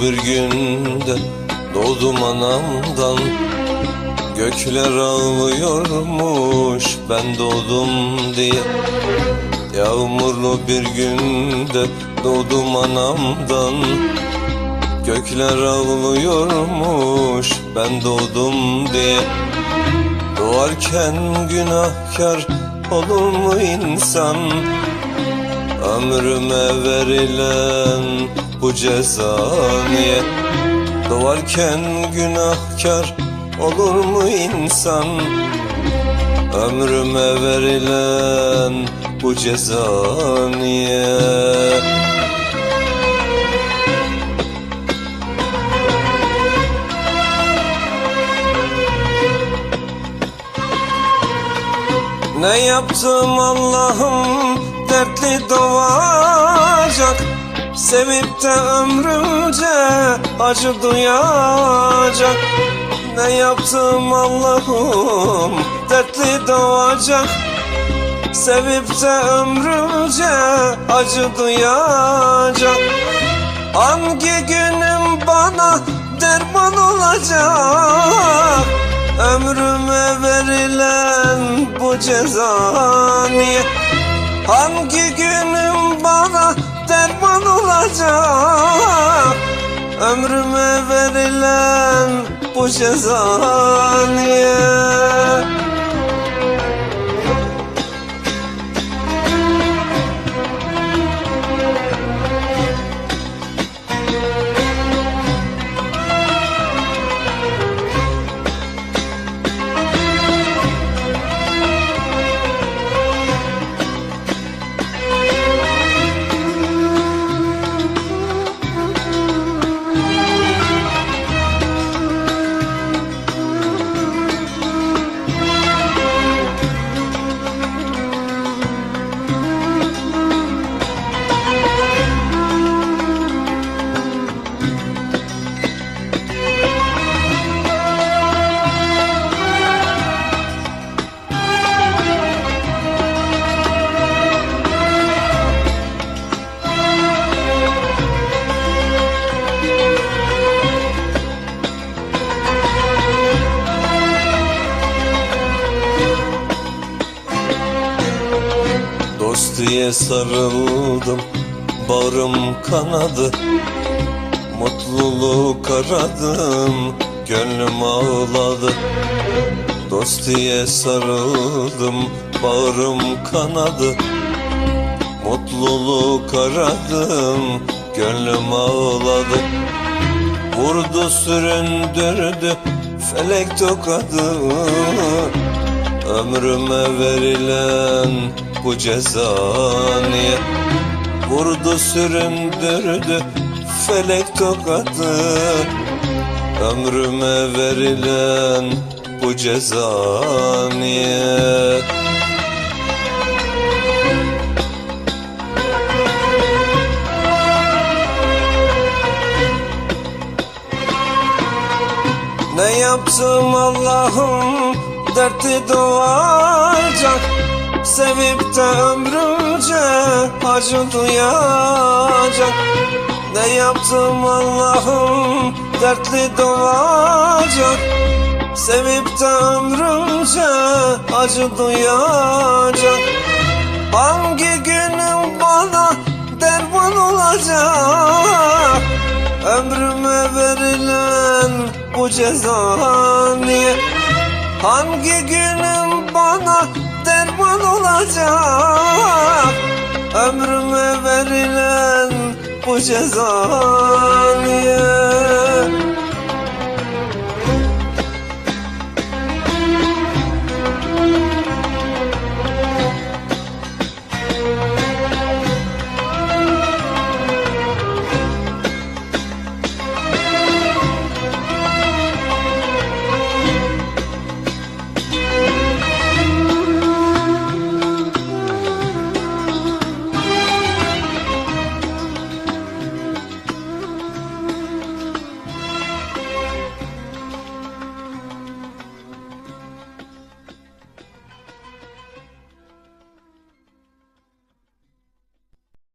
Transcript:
Bir günde doğdum anamdan. Gökler ağlıyormuş ben doğdum diye. Yağmurlu bir günde doğdum anamdan. Gökler ağlıyormuş ben doğdum diye. Doğarken günahkar olur mu insan? Ömrüme verilen bu ceza niye? Doğarken günahkar olur mu insan? Ömrüme verilen bu ceza niye? Ne yaptım Allah'ım dertli doğacak Sevip de ömrümce acı duyacak. Ne yaptım Allah'ım dertli doğacak. Sevip de ömrümce acı duyacak. Hangi günüm bana derman olacak? Ömrüme verilen bu ceza niye? Hangi günüm bana derman olacak Ömrüme verilen bu ceza niye Sarıldım Bağrım kanadı Mutluluk aradım Gönlüm ağladı. Dost diye sarıldım Bağrım kanadı Mutluluk aradım Gönlüm ağladı. Vurdu süründürdü Felek tokadı Ömrüme verilen bu ceza niye Vurdu süründürdü felek tokadı? Ömrüme verilen bu ceza niye? Ne yaptım Allah'ım dertli doğacak. Sevip de ömrümce acı duyacak. Ne yaptım Allah'ım dertli doğacak. Sevip de ömrümce acı duyacak. Hangi günüm bana derman olacak? Ömrüme verilen bu ceza niye Hangi günüm bana derman olacak? Ömrüme verilen bu ceza niye